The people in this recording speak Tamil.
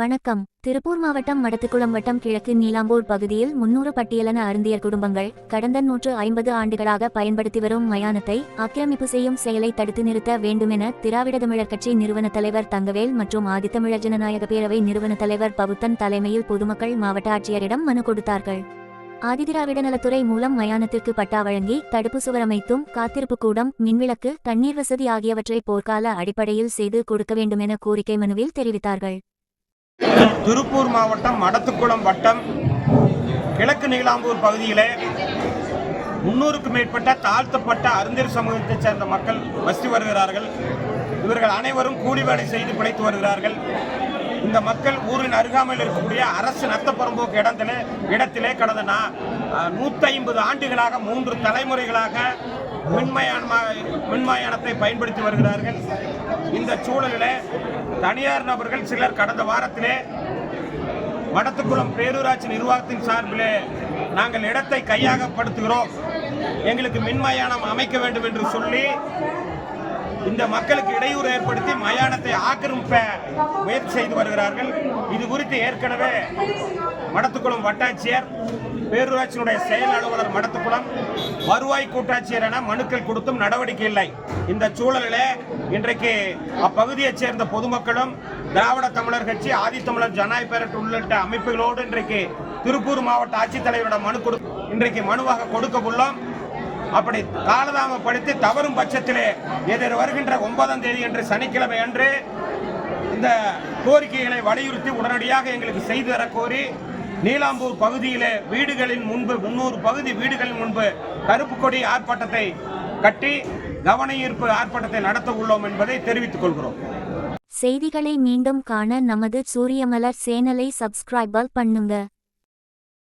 வணக்கம். திருப்பூர் மாவட்டம் மடத்துக்குளம் வட்டம் கிழக்கு நீலாம்பூர் பகுதியில் முன்னூறு பட்டியலன அருந்தியர் குடும்பங்கள் கடந்த நூற்று ஐம்பது ஆண்டுகளாக பயன்படுத்தி வரும் மயானத்தை ஆக்கிரமிப்பு செய்யும் செயலை தடுத்து நிறுத்த வேண்டுமென திராவிட தமிழர் கட்சி நிறுவன தலைவர் தங்கவேல் மற்றும் ஆதித்தமிழர் ஜனநாயக பேரவை நிறுவன தலைவர் பவுத்தன் தலைமையில் பொதுமக்கள் மாவட்ட ஆட்சியரிடம் மனு கொடுத்தார்கள். ஆதிதிராவிட நலத்துறை மூலம் மயானத்திற்கு பட்டா வழங்கி தடுப்பு சுவர் அமைத்தும் காத்திருப்பு கூடம் மின்விளக்கு தண்ணீர் வசதி ஆகியவற்றை போர்க்கால அடிப்படையில் செய்து கொடுக்க வேண்டுமென கோரிக்கை மனுவில் தெரிவித்தார்கள். திருப்பூர் மாவட்டம் மடத்துக்குளம் வட்டம் கிழக்கு நீலாம்பூர் பகுதியிலே முன்னூறுக்கும் மேற்பட்ட தாழ்த்தப்பட்ட அருந்தர் சமூகத்தைச் சேர்ந்த மக்கள் வசித்து வருகிறார்கள். இவர்கள் அனைவரும் கூலி வேலை செய்து பிழைத்து வருகிறார்கள். இந்த மக்கள் ஊரின் அருகாமையில் இருக்கக்கூடிய அரசு நத்தப்பரம்போக்கு இடத்திலே இடத்திலே கடந்த நூற்றி ஐம்பது ஆண்டுகளாக மூன்று தலைமுறைகளாக மின்மயானமாக மின்மயானத்தை பயன்படுத்தி வருகிறார்கள். இந்த சூழலில் தனியார் நபர்கள் சிலர் கடந்த வாரத்திலே வடத்துக்குளம் பேரூராட்சி நிர்வாகத்தின் சார்பிலே நாங்கள் இடத்தை கையாகப்படுத்துகிறோம். எங்களுக்கு மின்மயானம் அமைக்க வேண்டும் என்று சொல்லி இந்த மக்களுக்கு இடையூறு ஏற்படுத்தி மயானத்தை ஆக்கிரமிப்ப முயற்சி செய்து வருகிறார்கள். இது குறித்து ஏற்கனவே மடத்துக்குளம் வட்டாட்சியர் பேரூராட்சியினுடைய செயல் அலுவலர் மடத்துக்குளம் வருவாய் கூட்டாட்சியர் என மனுக்கள் கொடுத்தும் நடவடிக்கை இல்லை. இந்த சூழலில் இன்றைக்கு அப்பகுதியைச் சேர்ந்த பொதுமக்களும் திராவிட தமிழர் கட்சி ஆதித்தமிழர் ஜனநாயக பேரட் உள்ளிட்ட அமைப்புகளோடு இன்றைக்கு திருப்பூர் மாவட்ட ஆட்சித்தலைவரிடம் மனு கொடு இன்றைக்கு மனுவாக கொடுக்க உள்ளோம். அப்படி காலதாமப்படுத்தி தவறும் பட்சத்திலே எதிர் வருகின்ற ஒன்பதாம் தேதி என்று சனிக்கிழமை அன்று இந்த கோரிக்கைகளை வலியுறுத்தி உடனடியாக எங்களுக்கு செய்து தர கோரி நீலாம்பூர் பகுதியிலே வீடுகளின் முன்பு முன்னூறு பகுதி வீடுகளின் முன்பு கருப்பு கொடி ஆர்ப்பாட்டத்தை கட்டி கவன ஈர்ப்பு ஆர்ப்பாட்டத்தை நடத்த உள்ளோம் என்பதை தெரிவித்துக் கொள்கிறோம். செய்திகளை மீண்டும் காண நமது சூரியமலர் சேனலை சப்ஸ்கிரைபர் பண்ணுங்க.